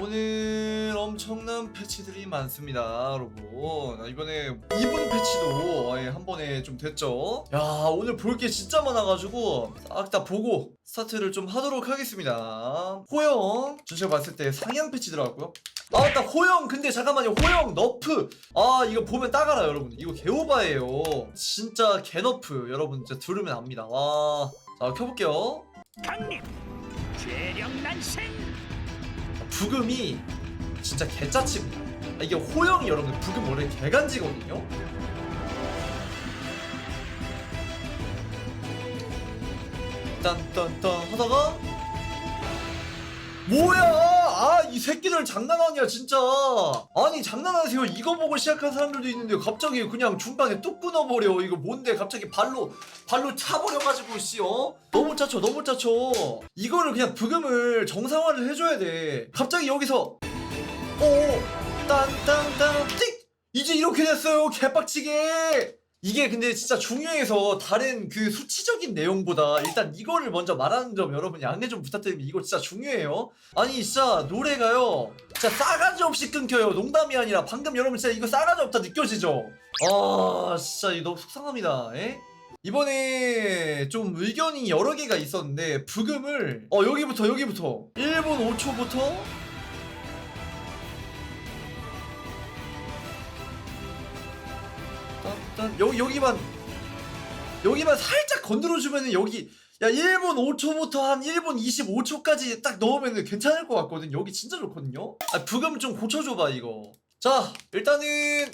오늘 엄청난 패치들이 많습니다 여러분. 아, 이번에 2분 패치도 한 번에 좀 됐죠? 야 오늘 볼 게 진짜 많아가지고 싹 다 보고 스타트를 좀 하도록 하겠습니다. 호영 전체가 봤을 때 상향 패치 들어갔고요. 아 맞다. 호영. 근데 잠깐만요. 호영 너프. 아 이거 보면 딱 알아요 여러분. 이거 개오바예요. 진짜 개너프. 여러분 진짜 들으면 압니다. 와자 켜볼게요. 강림. 괴력 난생 부금이 진짜 개짜칩니다. 아, 이게 호영이 여러분 부금 원래 개간지거든요. 딴딴딴 하다가 뭐야? 아 이 새끼들 장난하냐 진짜? 아니 장난하세요? 이거 보고 시작한 사람들도 있는데 갑자기 그냥 중간에 뚝 끊어버려. 이거 뭔데? 갑자기 발로 발로 차버려가지고 씨 어? 너무 짜쳐 너무 짜쳐. 이거를 그냥 부금을 정상화를 해줘야 돼. 갑자기 여기서 오 딴딴딴 띡 이제 이렇게 됐어요 개빡치게 이게 근데 진짜 중요해서 다른 그 수치적인 내용보다 일단 이거를 먼저 말하는 점 여러분 양해 좀 부탁드립니다 이거 진짜 중요해요. 아니 진짜 노래가요. 진짜 싸가지 없이 끊겨요. 농담이 아니라 방금 여러분 진짜 이거 싸가지 없다 느껴지죠? 아 진짜 이거 너무 속상합니다. 에? 이번에 좀 의견이 여러 개가 있었는데 부금을 어 여기부터 여기부터. 1분 5초부터 딴, 여기 여기만 여기만 살짝 건드려 주면은 여기 야 1분 5초부터 한 1분 25초까지 딱 넣으면은 괜찮을 것 같거든. 여기 진짜 좋거든요. 아 부금 좀 고쳐줘봐 이거 자 일단은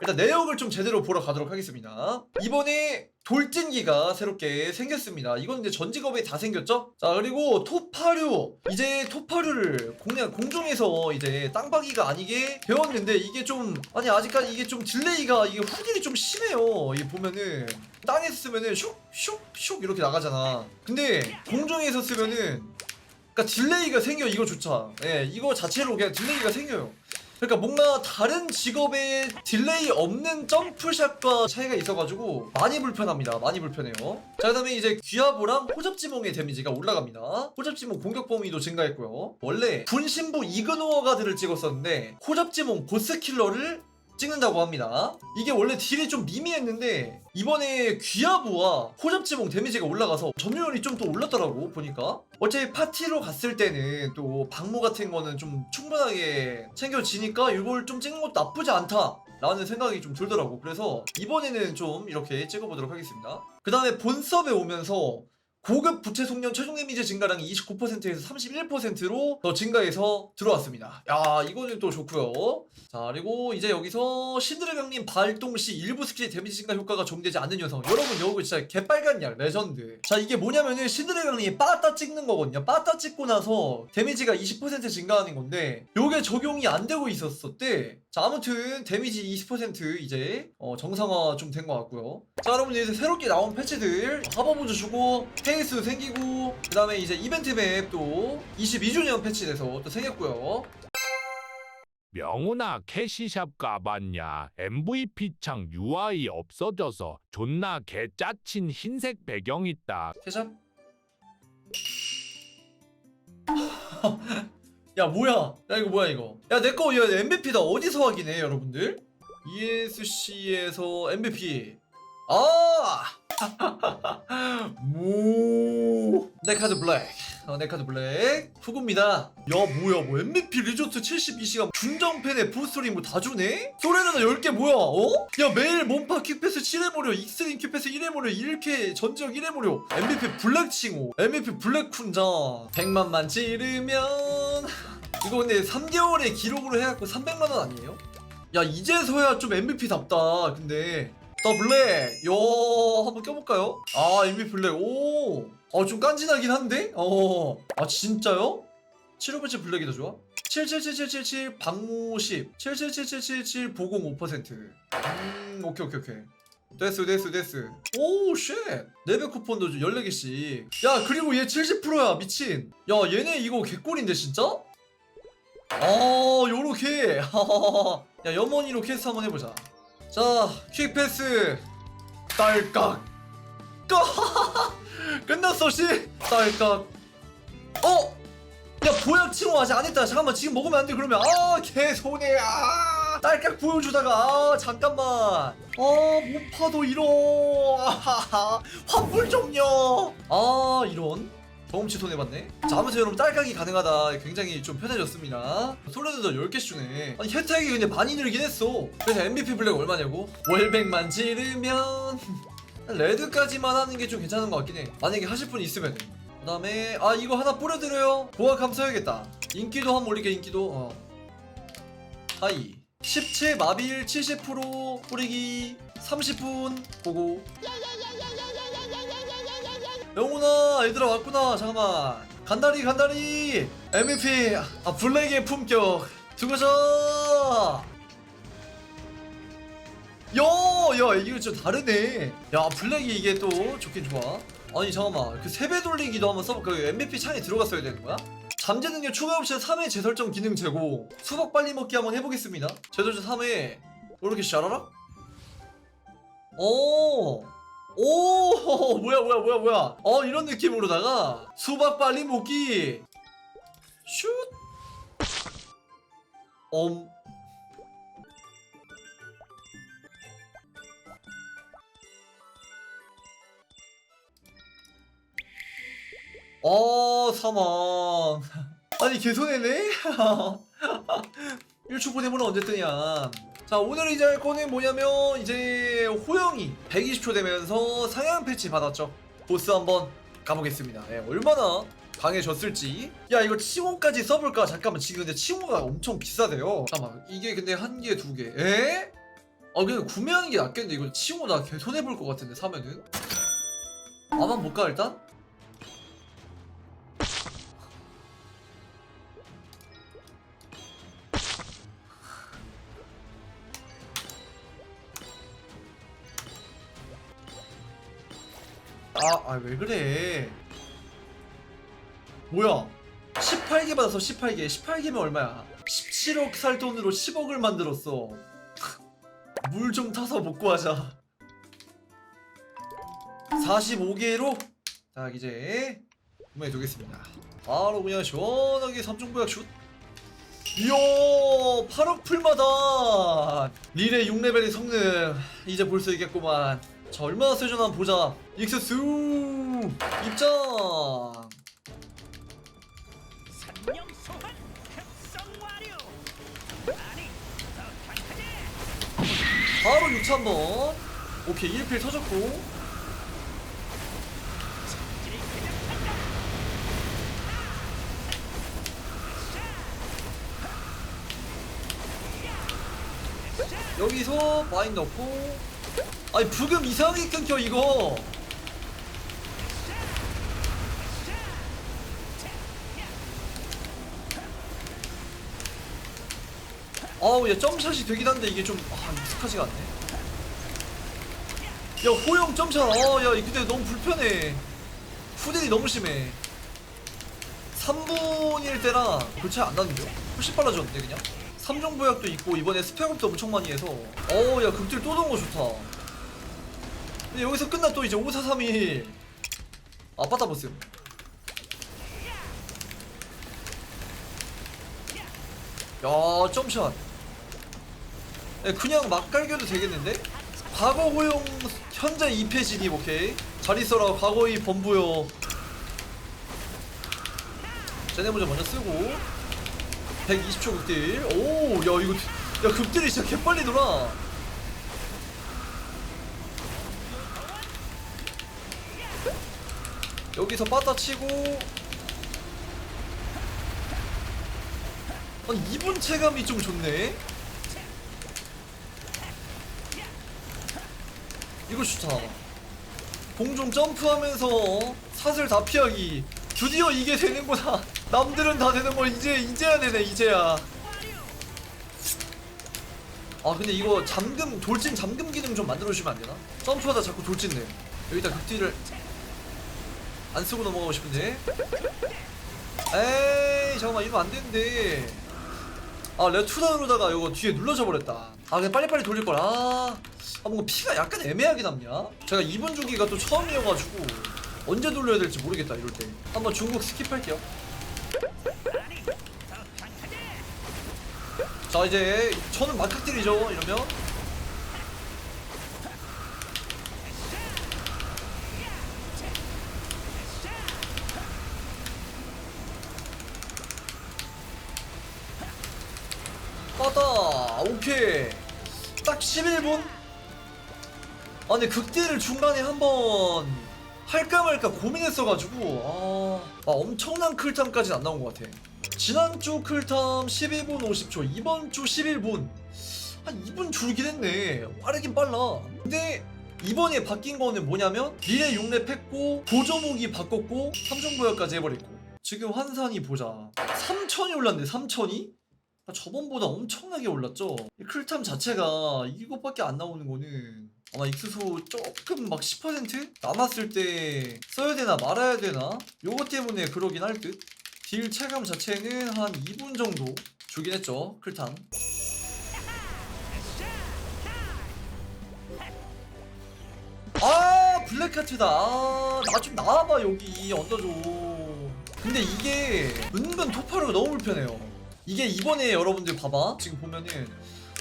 일단 내역을 좀 제대로 보러 가도록 하겠습니다. 이번에 돌진기가 새롭게 생겼습니다. 이건 이제 전 직업에 다 생겼죠? 자 그리고 토파류. 이제 토파류를 그냥 공중에서 이제 땅박이가 아니게 배웠는데 이게 좀 아니 아직까지 이게 좀 딜레이가 이게 후딜이 좀 심해요. 이게 보면은 땅에서 쓰면은 슉슉슉 이렇게 나가잖아. 근데 공중에서 쓰면은 그러니까 딜레이가 생겨 이거조차. 예 이거 자체로 그냥 딜레이가 생겨요 그러니까 뭔가 다른 직업에 딜레이 없는 점프샷과 차이가 있어가지고 많이 불편합니다. 많이 불편해요. 자, 그 다음에 이제 귀하보랑 호접지몽의 데미지가 올라갑니다. 호접지몽 공격 범위도 증가했고요. 원래 분신부 이그노어가드를 찍었었는데 호접지몽 보스킬러를 찍는다고 합니다. 이게 원래 딜이 좀 미미했는데 이번에 귀하부와 호접지몽 데미지가 올라가서 점유율이 좀더 올랐더라고 보니까. 어차피 파티로 갔을 때는 또 방무 같은 거는 좀 충분하게 챙겨지니까 이걸 좀 찍는 것도 나쁘지 않다 라는 생각이 좀 들더라고. 그래서 이번에는 좀 이렇게 찍어보도록 하겠습니다. 그 다음에 본섭에 오면서 고급 부채 속련 최종 데미지 증가량이 29%에서 31%로 더 증가해서 들어왔습니다. 야, 이거는 또 좋고요. 자, 그리고 이제 여기서 신드레 강림 발동 시 일부 스킬의 데미지 증가 효과가 적용되지 않는 녀석. 여러분, 이거 진짜 개빨간 약 레전드. 자, 이게 뭐냐면은 신드레 강림이 빠따 찍는 거거든요. 빠따 찍고 나서 데미지가 20% 증가하는 건데 요게 적용이 안 되고 있었었대. 자, 아무튼 데미지 20% 이제 어, 정상화 좀 된 것 같고요. 자, 여러분 이제 새롭게 나온 패치들 하버보즈 주고 페이스 생기고 그 다음에 이제 이벤트 맵도 22주년 패치돼서 또 생겼고요. 명훈아 캐시샵 가봤냐? MVP 창 UI 없어져서 존나 개짜친 흰색 배경 있다. 캐샵. 야 뭐야? 야 이거 뭐야 이거? 야 내 거 이거 MVP다 어디서 확인해 여러분들? ESC에서 MVP. 아! 모. 내 카드 블랙. 어, 내 카드 블랙. 후구입니다. 야 뭐야 뭐 MVP 리조트 72시간 중정팬에 부스토링 뭐 다 주네? 소레나나 10개 뭐야 어? 야 매일 몸파 큐패스 7회 무료 익스트림 큐패스 1회 무료 1회 전지역 1회 무료 MVP 블랙 칭호 MVP 블랙 쿤자 100만만 찌르면 이거 근데 3개월의 기록으로 해갖고 300만원 아니에요? 야 이제서야 좀 MVP답다 근데 더 블랙 요 한번 껴볼까요? 아 MVP 블랙 오어좀 깐진하긴 한데? 어아 진짜요? 75배치 블랙이 더 좋아? 7777777 방무 10 77777 보공 5% 음, 오케이 오케이 오케이 됐어 됐어 됐어 오쉣 레벨 쿠폰도 14개씩 야 그리고 얘 70%야 미친 야 얘네 이거 개꿀인데 진짜? 아 요렇게. 야 염원이로 퀘스트 한번 해보자. 자 퀵패스. 딸깍. 끝났어 씨. 딸깍. 어? 보약 칭호 아직 안 했다. 잠깐만 지금 먹으면 안 돼 그러면. 아 개 손해. 아 딸깍 보여주다가. 아 잠깐만. 아 못 파도 이런. 아하하. 환불 좀요 아 이런 경험치 손해봤네. 자 아무튼 여러분 딸깍이 가능하다. 굉장히 좀 편해졌습니다. 솔로드도 10개씩 주네. 아니 혜택이 근데 많이 늘긴 했어. 그래서 MVP 블랙 얼마냐고? 월백만 지르면 레드까지만 하는 게 좀 괜찮은 것 같긴 해. 만약에 하실 분 있으면 그 다음에 아 이거 하나 뿌려드려요. 보아감 써야겠다. 인기도 한번 올릴게 인기도. 어. 하이. 17 마빌 70% 뿌리기 30분. 보고. 영훈아 얘들아 왔구나. 잠깐만. 간다리 간다리. MVP 아 블랙의 품격. 두고자 야야 이거 좀 다르네. 야 블랙이 이게 또 좋긴 좋아. 아니 잠깐만. 그 세배 돌리기도 한번 써볼까 그 MVP 창에 들어갔어야 되는 거야? 잠재 능력 추가 옵션 3회 재설정 기능 제고 수박 빨리 먹기 한번 해보겠습니다. 재설정 3회. 이렇게 샤라라? 오, 오, 뭐야, 뭐야, 뭐야, 뭐야. 어, 이런 느낌으로다가 수박 빨리 먹기. 슛. 엄. 어, 사망. 아니, 개손해네? 1초 보내면 언제 뜨냐. 자 오늘 이제 할 거는 뭐냐면 이제 호영이 120초 되면서 상향 패치 받았죠. 보스 한번 가보겠습니다. 예, 얼마나 강해졌을지. 야 이거 칭호까지 써볼까? 잠깐만 지금 근데 칭호가 엄청 비싸대요. 잠깐만 이게 근데 한 개 두개. 에? 아 그냥 구매하는 게 낫겠는데 이거 칭호 나개 손해볼 것 같은데 사면은? 아만 볼까 일단? 아, 아, 왜 그래? 뭐야? 18개 받았어, 18개. 18개면 얼마야? 17억 살 돈으로 10억을 만들었어. 물 좀 타서 먹고 하자. 45개로 자, 이제 구매해 두겠습니다. 바로 그냥 시원하게 삼중보약 슛. 이야, 8억 풀마다 릴의 6레벨의 성능 이제 볼 수 있겠구만. 자, 얼마나 세죠? 한번 보자. 익스스 입장. 산령 소환 특성 완료 아니 더 강하게 바로 6차 한번. 오케이, 1필 터졌고. 그냥 여기서 마인 넣고. 아니, 부금 이상하게 끊겨, 이거. 아우, 야, 점샷이 되긴 한데, 이게 좀, 아, 익숙하지가 않네. 야, 호영 점샷. 아, 야, 근데 너무 불편해. 후딜이 너무 심해. 3분일 때랑 교체 안 나는데요? 훨씬 빨라졌는데, 그냥? 3종 보약도 있고, 이번에 스펙업도 엄청 많이 해서. 어우, 야, 극딜 또 넣은 거 좋다. 근데 여기서 끝나 또 이제 5431. 아빠다 보스. 야, 점샷. 야, 그냥 막 갈겨도 되겠는데? 과거 호용 현재 2패 진입 오케이 잘 있어라 과거의 범부여 제네 모자 먼저 쓰고 120초 극딜 오야 이거 야 극딜이 진짜 개빨리 돌아 여기서 빠따 치고 아니 2분 체감이 좀 좋네 이거 좋다. 공중 점프하면서 사슬 다 피하기. 드디어 이게 되는구나. 남들은 다 되는 걸 이제 이제야 되네 이제야. 아 근데 이거 잠금 돌진 잠금 기능 좀 만들어 주시면 안 되나? 점프하다 자꾸 돌진돼. 여기다 극딜을 안 쓰고 넘어가고 싶은데. 에이 잠깐만 이거 안 되는데. 아 내가 투다운으로다가 이거 뒤에 눌러져 버렸다. 아 그냥 빨리빨리 돌릴 걸. 아, 아 뭔가 피가 약간 애매하게 남냐? 제가 2번 주기가 또 처음이어가지고 언제 돌려야 될지 모르겠다 이럴 때. 한번 중국 스킵할게요. 자 이제 저는 막학들이죠 이러면 오케이. 딱 11분? 아 근데 극딜을 중간에 한번 할까 말까 고민했어가지고 아, 아 엄청난 클탐까지는 안 나온 것 같아. 지난주 클탐 12분 50초 이번 주 11분. 한 2분 줄긴 했네. 빠르긴 빨라. 근데 이번에 바뀐 거는 뭐냐면 딜에 6렙 했고 보조무기 바꿨고 3종 부여까지 해버렸고. 지금 환산이 보자. 3천이 올랐네 3천이? 아, 저번보다 엄청나게 올랐죠? 이 클탐 자체가 이것밖에 안 나오는 거는 아마 익수소 조금 막 10% 남았을 때 써야 되나 말아야 되나? 요거 때문에 그러긴 할 듯. 딜 체감 자체는 한 2분 정도 주긴 했죠 클탐. 아 블랙카트다. 아, 나 좀 나와봐 여기. 얹어줘 근데 이게 은근 토파루가 너무 불편해요 이게 이번에 여러분들 봐봐. 지금 보면은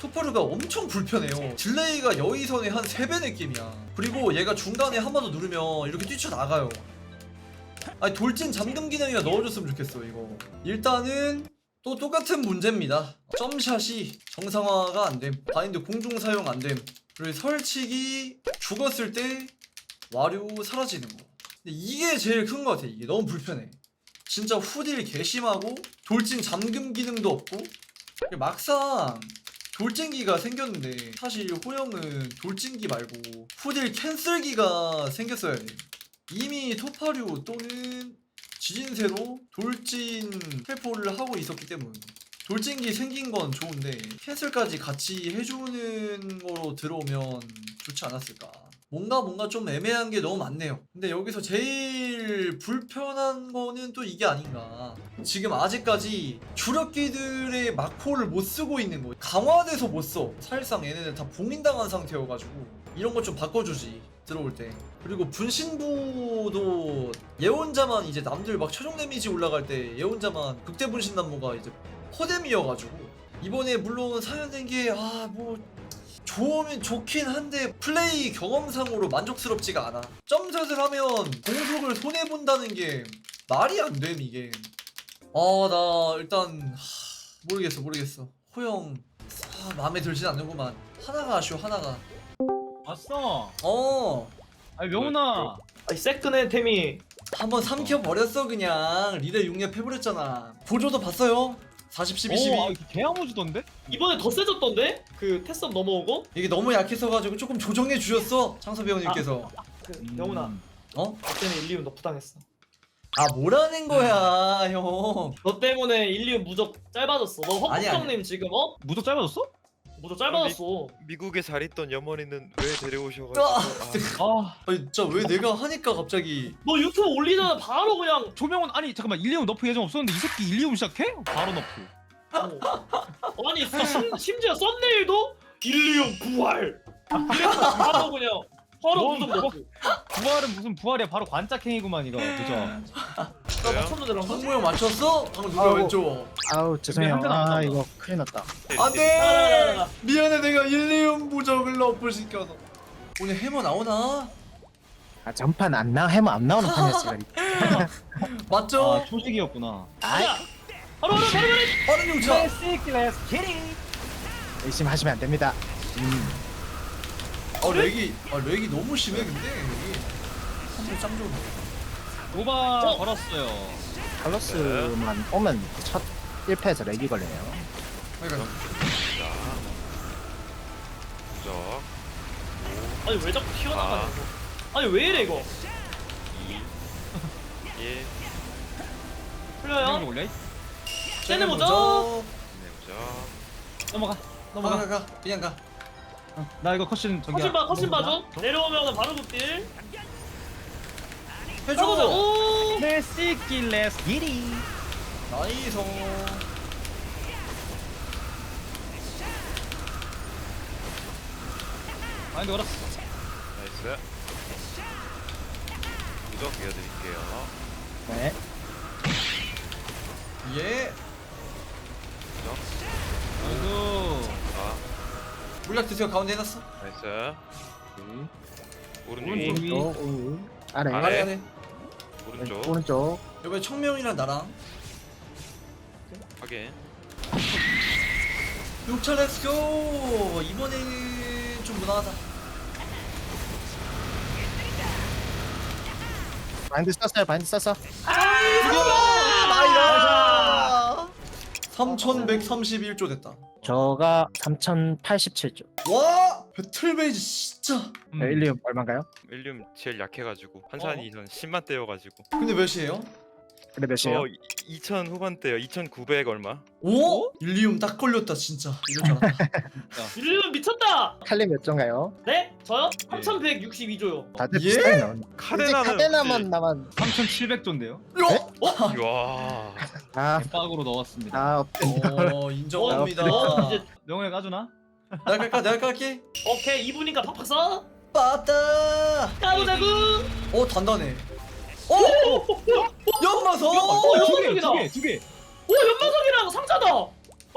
토파루가 엄청 불편해요. 딜레이가 여의선의 한 3배 느낌이야. 그리고 얘가 중간에 한 번 더 누르면 이렇게 뛰쳐나가요. 아니 돌진 잠금 기능이나 넣어줬으면 좋겠어 이거. 일단은 또 똑같은 문제입니다. 점샷이 정상화가 안됨. 바인드 공중 사용 안됨. 그리고 설치기 죽었을 때 와류 사라지는 거. 근데 이게 제일 큰 거 같아. 이게 너무 불편해. 진짜 후딜 개심하고 돌진 잠금 기능도 없고 막상 돌진기가 생겼는데 사실 호영은 돌진기 말고 후딜 캔슬기가 생겼어야 돼. 이미 토파류 또는 지진세로 돌진 회포를 하고 있었기 때문 돌진기 생긴 건 좋은데 캔슬까지 같이 해주는 거로 들어오면 좋지 않았을까? 뭔가 뭔가 좀 애매한 게 너무 많네요. 근데 여기서 제일 불편한 거는 또 이게 아닌가. 지금 아직까지 주력기들의 마코를 못 쓰고 있는 거 강화돼서 못써. 사실상 얘네들 다 봉인당한 상태여가지고 이런 것좀 바꿔주지 들어올 때. 그리고 분신부도 예언자만 이제 남들 막 최종 데미지 올라갈 때 예언자만 극대 분신 난모가 이제 허뎀이어가지고 이번에 물론 사연된 게아뭐 좋으면 좋긴 한데 플레이 경험상으로 만족스럽지가 않아. 점샷을 하면 공속을 손해본다는 게 말이 안 됨 이게. 아 나 일단 하, 모르겠어 모르겠어. 호영 아, 마음에 들진 않는구만. 하나가 아쉬워 하나가. 왔어. 어. 아니 명훈아. 아니 세끈해 템이 한번 삼켜버렸어 그냥. 리레 6렙 해버렸잖아. 보조도 봤어요 40, 12, 12 오, 아, 이렇게 개야무지던데? 이번에 더 세졌던데? 그 테스업 넘어오고? 이게 너무 약했어가지고 조금 조정해 주셨어 창섭 배우님께서 그 음. 영훈아 어? 너 때문에 일리움 너프 당했어 아 뭐라는 거야 형 너 때문에 일리움 무적 짧아졌어 너 아니, 아니. 헛국정님 지금 어? 무적 짧아졌어? 무적 짧아졌어 미국에 잘 있던 여머니는 왜 데려오셔가지고 아, 아, 아 아니 진짜 왜 내가 하니까 갑자기 너 유튜브 올리자마자 바로 그냥 조명훈 아니 잠깐만 일리움 너프 예정 없었는데 이 새끼 일리움 시작해? 바로 너프. 어. 아니 심, 심지어 썸네일도 일리움 부활 그래서 바로 그냥 바로 뭐, 무적 뭐. 부활은 무슨 부활이야? 바로 관짝행이구만 이거. 그죠? 나 맞췄는데 랑 성모 형 맞췄어? 방금 누가 아이고. 왼쪽 아우 죄송해요. 안 아. 이거 큰일 났다. 안돼 미안해 내가 1, 2음 부적을 너프 시켜서 오늘 해머 나오나? 아 전판 안 나, 해면 안 나오는 판이었어. 맞죠? 아 초식이었구나. 가자 바로 바로 바로 바로 빠른 용차 의심하시면 안 됩니다. 음. 아 렉이 아 렉이 너무 심해 근데 여기 한번 짱 좋은데 오바 어? 걸었어요. 칼로스만 오면 첫 1패에서 렉이 걸리네요. 그러니까 적 아니 왜 자꾸 튀어나가냐 이거 아니 왜 이래 이거 2 1 풀려요? 올려? 쟤네 보자 내보자 넘어가. 넘어가. 가가가 그냥 가 어, 나 이거 컷신 저기야. 컷신 봐 컷신 넘어가. 봐줘 내려오면 바로 극딜 해줘 오 내 새끼 레스 기리. 나이스 아니 걸었어. 나이스 무적 이어드릴게요 네. 예 무적 아이고. 물약 드세요 가운데 해놨어 나이스. 오른쪽. 오른쪽. 위. 오, 오. 아래. 아래. 아래 아래 오른쪽. 오른쪽. 이번에 청명이랑 나랑 확인. 6차 렛츠고 이번에는 좀 무난하다 바인드 썼어요. 바인드 썼어. 나이다 3131조 됐다 저가 3087조. 와 배틀베이지 진짜 음. 일리움 얼마인가요? 일륨 제일 약해가지고 한산이 전 10만 대여가지고. 근데 몇이에요? 근데 몇이에요? 저 2,000 후반대요. 2,900 얼마? 오? 일리움 딱 걸렸다 진짜 이럴 줄 알았다 미쳤다. 칼리 몇 조인가요? 네? 저요? 3,162조요. 다들 예? 비슷하게. 이제 카데나는 카데나만 남은 3,700조인데요. 요! 혹시- 와. 아, 빡으로 넣었습니다. 아. 어 인정합니다 어, 이제 명예 까주나? 내가 깔까 내가 깔게 오케이 2분이니까 팍팍 써. 빠따 까보자구. 어 단단해 어? 연마서 어, 두 개, 연마석이다. 두 개, 두 개. 오 연마석이랑 상자다. 어,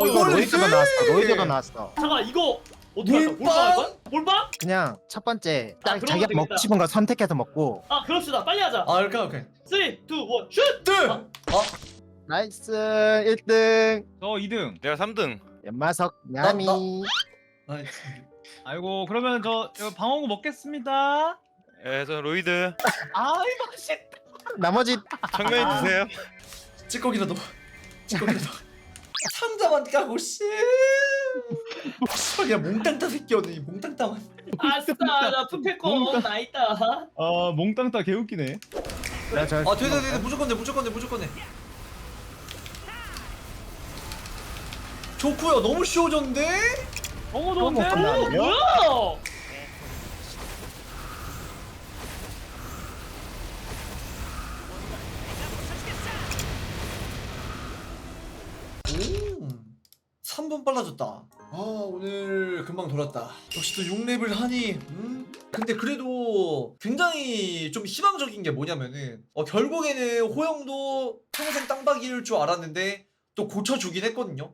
이거 쎄! 나왔어. 로이드도 나왔어. 잠깐 이거 어떻게 할까? 몰빵? 몰빵 할 거야? 몰빵? 그냥 첫 번째 아, 딱 그러면 자기가. 먹고 싶은 거 선택해서 먹고 아 그럽시다. 빨리 하자. 아 이렇게 오케이 3, 2, 1, 슛! 뜰! 아. 아 나이스 1등 저 2등. 내가 3등. 연마석 야미 나이스 아이고 그러면 저 이거 방어구 먹겠습니다. 예, 저 로이드. 아이 맛있. 나머지 청면이 드세요. 찌꺼기라도 찌꺼기라도 상자만 까고 씨 그냥 몽땅따 새끼였네 이 몽땅 따만 아싸 나 푸페콘 나 있다. 아 몽땅따 개웃기네. 야, 저아 되네 되네 무조건 돼 무조건 돼 무조건 돼 좋고요 너무 쉬워졌는데? 너무 너무 좋은데? 오. 뭐야? 오 3분 빨라졌다 아 오늘 금방 돌았다 역시 또 6렙을 하니 음? 근데 그래도 굉장히 좀 희망적인 게 뭐냐면은 어, 결국에는 호영도 평생 땅박이일 줄 알았는데 또 고쳐주긴 했거든요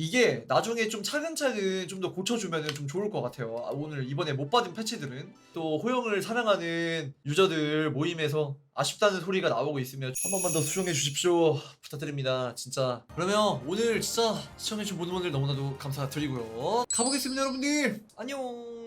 이게 나중에 좀 차근차근 좀 더 고쳐주면 좀 좋을 것 같아요. 아, 오늘 이번에 못 받은 패치들은. 또 호영을 사랑하는 유저들 모임에서 아쉽다는 소리가 나오고 있으면 한 번만 더 수정해 주십시오. 부탁드립니다. 진짜. 그러면 오늘 진짜 시청해주신 모든 분들 너무나도 감사드리고요. 가보겠습니다 여러분들. 안녕